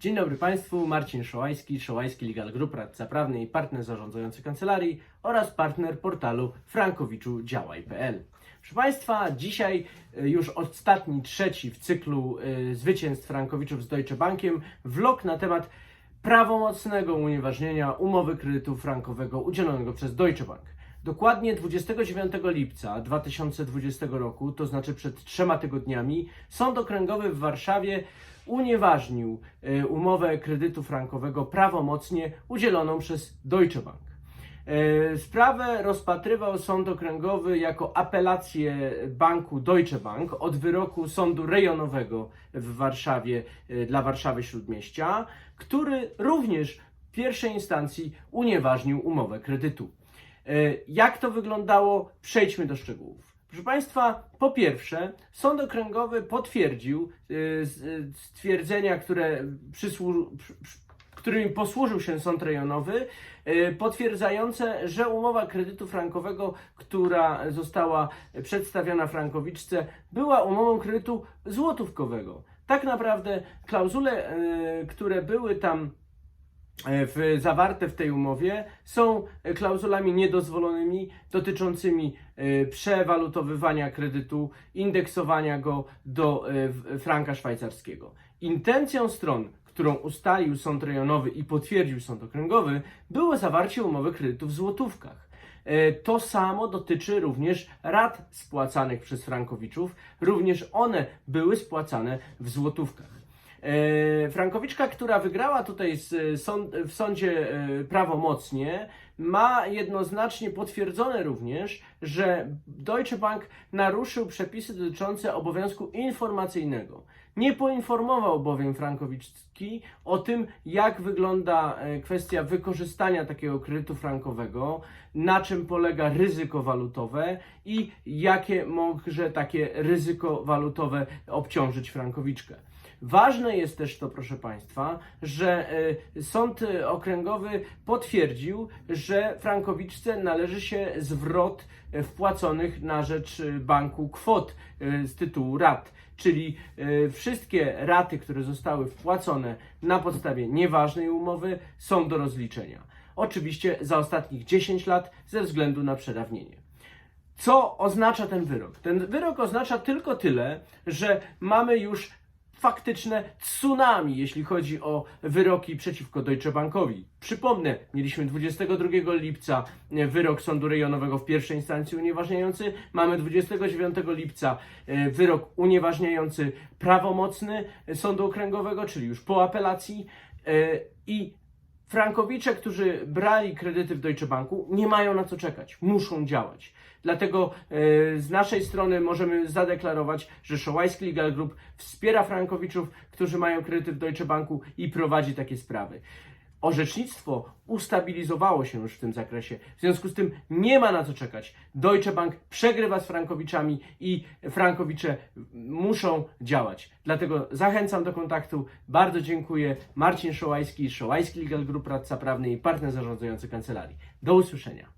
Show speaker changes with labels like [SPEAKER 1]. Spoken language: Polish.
[SPEAKER 1] Dzień dobry Państwu, Marcin Szołajski, Szołajski Legal Group, radca prawny i partner zarządzający kancelarii oraz partner portalu frankowiczudziałaj.pl. Proszę Państwa, dzisiaj y, już ostatni, trzeci w cyklu y, zwycięstw Frankowiczów z Deutsche Bankiem vlog na temat prawomocnego unieważnienia umowy kredytu frankowego udzielonego przez Deutsche Bank. Dokładnie 29 lipca 2020 roku, to znaczy przed trzema tygodniami, Sąd Okręgowy w Warszawie unieważnił e, umowę kredytu frankowego prawomocnie udzieloną przez Deutsche Bank. E, Sprawę rozpatrywał Sąd Okręgowy jako apelację banku Deutsche Bank od wyroku Sądu Rejonowego w Warszawie e, dla Warszawy Śródmieścia, który również w pierwszej instancji unieważnił umowę kredytu. E, Jak to wyglądało? Przejdźmy do szczegółów. Proszę Państwa, po pierwsze, Sąd Okręgowy potwierdził e, e, stwierdzenia, które przysłu- przy- przy- którymi posłużył się Sąd Rejonowy, potwierdzające, że umowa kredytu frankowego, która została przedstawiona Frankowiczce, była umową kredytu złotówkowego. Tak naprawdę klauzule, które były tam w, zawarte w tej umowie są e, klauzulami niedozwolonymi dotyczącymi e, przewalutowywania kredytu, indeksowania go do e, franka szwajcarskiego. Intencją stron, którą ustalił sąd rejonowy i potwierdził sąd okręgowy, było zawarcie umowy kredytu w złotówkach. E, To samo dotyczy również rat spłacanych przez frankowiczów, również one były spłacane w złotówkach. E, Frankowiczka, która wygrała tutaj e, w sądzie e, prawomocnie, ma jednoznacznie potwierdzone również, że Deutsche Bank naruszył przepisy dotyczące obowiązku informacyjnego. Nie poinformował bowiem Frankowicki o tym, jak wygląda kwestia wykorzystania takiego kredytu frankowego, na czym polega ryzyko walutowe i jakie może takie ryzyko walutowe obciążyć Frankowiczkę. Ważne jest też to, proszę Państwa, że e, Sąd e, Okręgowy potwierdził, że Frankowiczce należy się zwrot e, wpłaconych na rzecz banku kwot z tytułu rat, czyli wszystkie raty, które zostały wpłacone na podstawie nieważnej umowy, są do rozliczenia. Oczywiście za ostatnich 10 lat ze względu na przedawnienie. Co oznacza ten wyrok? Ten wyrok oznacza tylko tyle, że mamy już faktyczne tsunami, jeśli chodzi o wyroki przeciwko Deutsche Bankowi. Przypomnę, mieliśmy 22 lipca e, wyrok Sądu Rejonowego w pierwszej instancji unieważniający, mamy 29 lipca e, wyrok unieważniający prawomocny Sądu Okręgowego, czyli już po apelacji e, i Frankowicze, którzy brali kredyty w Deutsche Banku, nie mają na co czekać, muszą działać. Dlatego e, z naszej strony możemy zadeklarować, że Szołajski Legal Group wspiera Frankowiczów, którzy mają kredyty w Deutsche Banku i prowadzi takie sprawy. Orzecznictwo ustabilizowało się już w tym zakresie. W związku z tym nie ma na co czekać. Deutsche Bank przegrywa z Frankowiczami i Frankowicze muszą działać. Dlatego zachęcam do kontaktu. Bardzo dziękuję. Marcin Szołajski, Szołajski Legal Group, radca prawny i partner zarządzający kancelarii. Do usłyszenia.